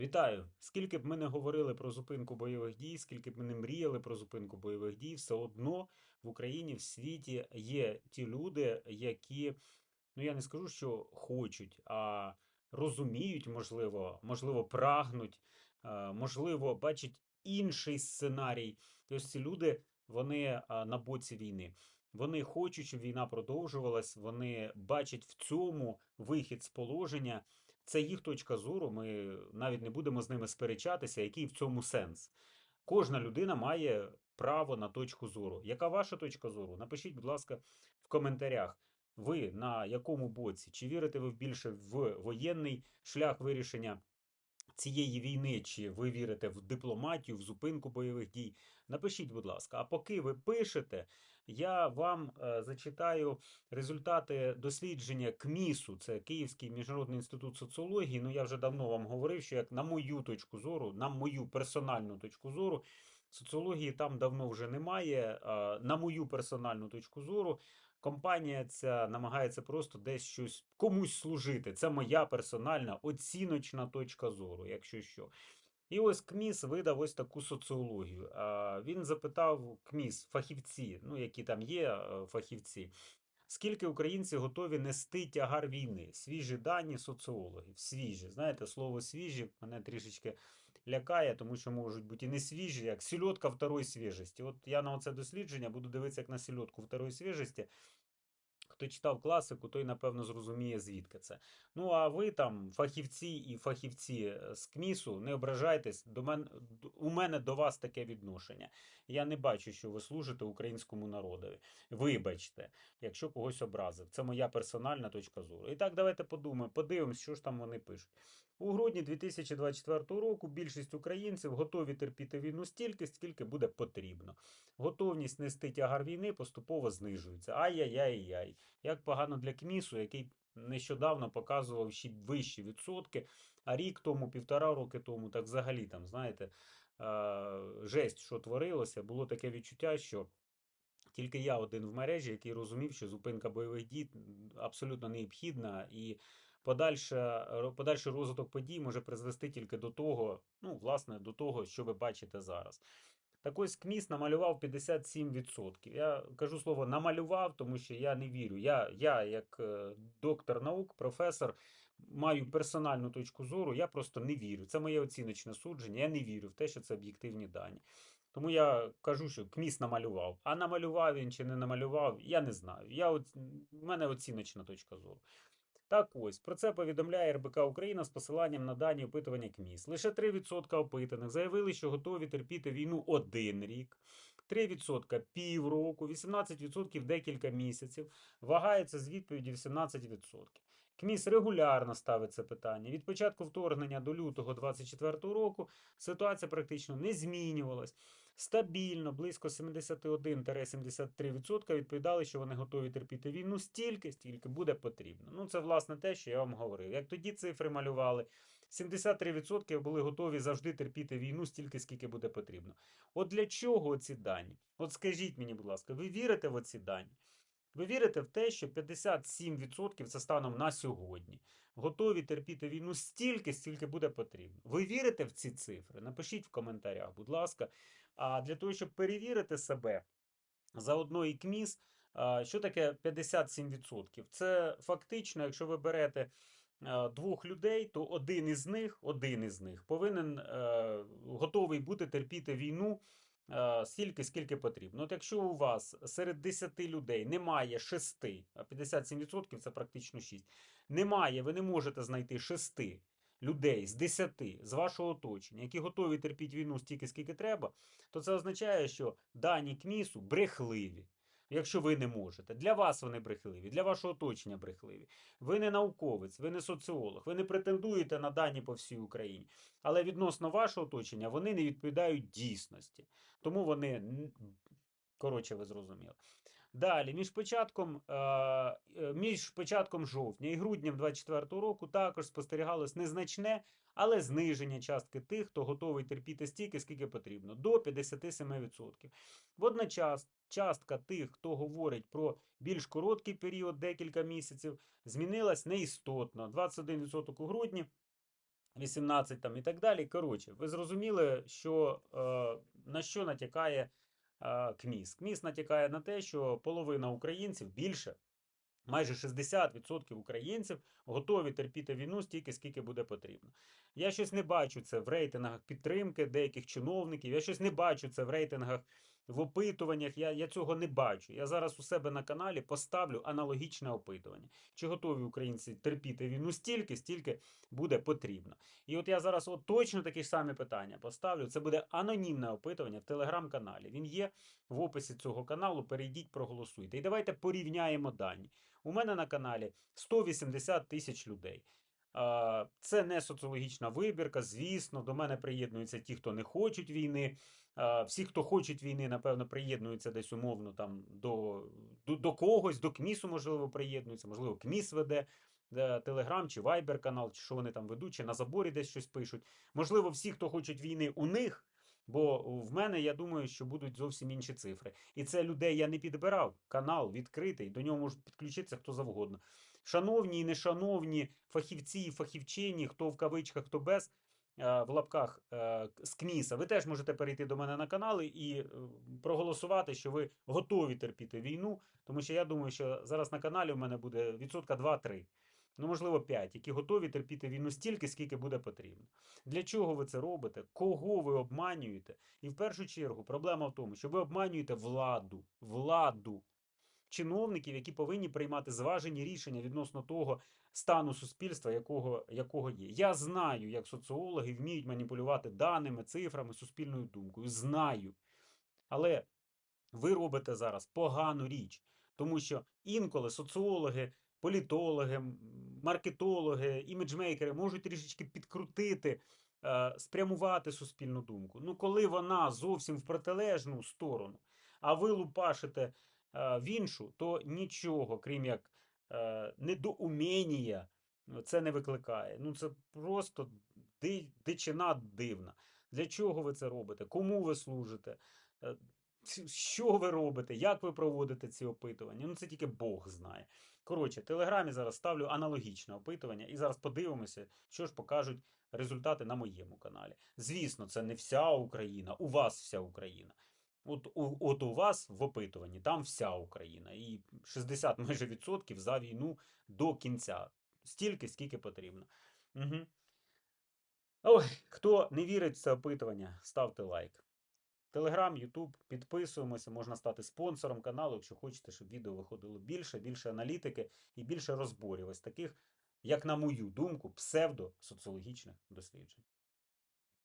Вітаю! Скільки б ми не говорили про зупинку бойових дій, скільки б ми не мріяли про зупинку бойових дій, все одно в Україні, в світі є ті люди, які, ну я не скажу, що хочуть, а розуміють, можливо, можливо, прагнуть, е, можливо, бачать інший сценарій. Ось ці люди, вони на боці війни. Вони хочуть, щоб війна продовжувалась, вони бачать в цьому вихід з положення. Це їх точка зору. Ми навіть не будемо з ними сперечатися, який в цьому сенс. Кожна людина має право на точку зору. Яка ваша точка зору? Напишіть, будь ласка, в коментарях. Ви на якому боці? Чи вірите ви більше в воєнний шлях вирішення цієї війни, чи ви вірите в дипломатію, в зупинку бойових дій? Напишіть, будь ласка. А поки ви пишете, я вам е, зачитаю результати дослідження КМІСу, це Київський міжнародний інститут соціології. Ну я вже давно вам говорив, що як на мою точку зору, на мою персональну точку зору, соціології там давно вже немає. На мою персональну точку зору, компанія ця намагається просто десь щось комусь служити. Це моя персональна оціночна точка зору, якщо що. І ось КМІС видав ось таку соціологію. Він запитав КМІС, фахівці, ну які там є е, фахівці, скільки українці готові нести тягар війни? Свіжі дані соціологів. Свіжі. Знаєте, слово свіжі мене трішечки лякає, тому що можуть бути і не свіжі, як сільотка второї свіжості. От я на оце дослідження буду дивитися як на сільотку второї свіжості. Хто читав класику, той напевно зрозуміє, звідки це. Ну а ви там, фахівці і фахівці е, з КМІСу, не ображайтесь. До мен... У мене до вас таке відношення. Я не бачу, що ви служите українському народові. Вибачте, якщо когось образив. Це моя персональна точка зору. І так, давайте подумаємо, подивимось, що ж там вони пишуть. У грудні 2024 року більшість українців готові терпіти війну стільки, скільки буде потрібно. Готовність нести тягар війни поступово знижується. Ай-яй-яй-яй. Як погано для КМІСу, який нещодавно показував ще вищі відсотки, а рік тому, півтора роки тому, так взагалі там, знаєте, жесть, що творилося, було таке відчуття, що. Тільки я один в мережі, який розумів, що зупинка бойових дій абсолютно необхідна, і подальша, ро- подальший розвиток подій може призвести тільки до того, ну, власне, до того, що ви бачите зараз. Так ось КМІС намалював 57%. Я кажу слово намалював, тому що я не вірю. Я, я як е, доктор наук, професор, маю персональну точку зору, я просто не вірю. Це моє оціночне судження. Я не вірю в те, що це об'єктивні дані. Тому я кажу, що КМІС намалював. А намалював він чи не намалював, я не знаю. Я, в мене оціночна точка зору. Так ось, про це повідомляє РБК Україна з посиланням на дані опитування КМІС. Лише 3% опитаних заявили, що готові терпіти війну один рік, 3% півроку, 18% декілька місяців. Вагається з відповіді 18%. КМІС регулярно ставить це питання. Від початку вторгнення до лютого 2024 року ситуація практично не змінювалась. Стабільно, близько 71-73% відповідали, що вони готові терпіти війну стільки, стільки буде потрібно. Ну, це власне те, що я вам говорив. Як тоді цифри малювали, 73% були готові завжди терпіти війну стільки, скільки буде потрібно. От для чого ці дані? От скажіть мені, будь ласка, ви вірите в оці дані? Ви вірите в те, що 57% це станом на сьогодні готові терпіти війну стільки, стільки буде потрібно. Ви вірите в ці цифри? Напишіть в коментарях, будь ласка. А для того, щоб перевірити себе, заодно і КМІС, що таке 57%? Це фактично, якщо ви берете двох людей, то один із них, один із них повинен е, готовий бути терпіти війну стільки, скільки потрібно. От якщо у вас серед 10 людей немає 6, а 57% це практично 6, немає, ви не можете знайти 6 людей з 10 з вашого оточення, які готові терпіти війну стільки, скільки треба, то це означає, що дані КМІСу брехливі. Якщо ви не можете, для вас вони брехливі, для вашого оточення брехливі. Ви не науковець, ви не соціолог, ви не претендуєте на дані по всій Україні. Але відносно вашого оточення вони не відповідають дійсності. Тому вони, коротше, ви зрозуміли. Далі, між початком, е, е, між початком жовтня і грудням 2024 року також спостерігалось незначне, але зниження частки тих, хто готовий терпіти стільки, скільки потрібно, до 57%. Водночас частка тих, хто говорить про більш короткий період, декілька місяців, змінилась неістотно. 21% у грудні, 18 там і так далі. Коротше, ви зрозуміли, що е, на що натякає КМІС. КМІС натякає на те, що половина українців більше. Майже 60% українців готові терпіти війну стільки, скільки буде потрібно. Я щось не бачу це в рейтингах підтримки деяких чиновників. Я щось не бачу це в рейтингах, в опитуваннях. Я, я цього не бачу. Я зараз у себе на каналі поставлю аналогічне опитування. Чи готові українці терпіти війну стільки, стільки буде потрібно. І от я зараз от точно такі ж самі питання поставлю. Це буде анонімне опитування в телеграм-каналі. Він є в описі цього каналу. Перейдіть, проголосуйте. І давайте порівняємо дані. У мене на каналі 180 тисяч людей. Це не соціологічна вибірка. Звісно, до мене приєднуються ті, хто не хочуть війни. Всі, хто хочуть війни, напевно, приєднуються десь умовно там до, до, до когось, до КМІСу, можливо, приєднуються, можливо, КМІС веде. Телеграм чи Вайбер канал, чи що вони там ведуть, чи на заборі десь щось пишуть. Можливо, всі, хто хочуть війни, у них, бо в мене, я думаю, що будуть зовсім інші цифри. І це людей я не підбирав. Канал відкритий, до нього можуть підключитися хто завгодно. Шановні і нешановні фахівці і фахівчині, хто в кавичках, хто без. е, В лапках е, з КМІСа, ви теж можете перейти до мене на канали і е, проголосувати, що ви готові терпіти війну, тому що я думаю, що зараз на каналі в мене буде відсотка 2-3, ну можливо 5, які готові терпіти війну стільки, скільки буде потрібно. Для чого ви це робите? Кого ви обманюєте? І в першу чергу проблема в тому, що ви обманюєте владу, владу чиновників, які повинні приймати зважені рішення відносно того стану суспільства, якого, якого є. Я знаю, як соціологи вміють маніпулювати даними, цифрами, суспільною думкою. Знаю. Але ви робите зараз погану річ, тому що інколи соціологи, політологи, маркетологи, іміджмейкери можуть трішечки підкрутити, е, спрямувати суспільну думку. Ну, коли вона зовсім в протилежну сторону, а ви лупашите в іншу, то нічого, крім як е, недоуміння, це не викликає. Ну, це просто дичина дивна. Для чого ви це робите? Кому ви служите? Е, що ви робите, як ви проводите ці опитування? Ну, це тільки Бог знає. Коротше, в Телеграмі зараз ставлю аналогічне опитування, і зараз подивимося, що ж покажуть результати на моєму каналі. Звісно, це не вся Україна, у вас вся Україна. От у, от у вас в опитуванні там вся Україна. І 60 майже відсотків за війну до кінця. Стільки, скільки потрібно. Угу. Ой, хто не вірить в це опитування, ставте лайк. Телеграм, Ютуб, підписуємося, можна стати спонсором каналу, якщо хочете, щоб відео виходило більше, більше аналітики і більше розборів ось таких, як на мою думку, псевдосоціологічних досліджень.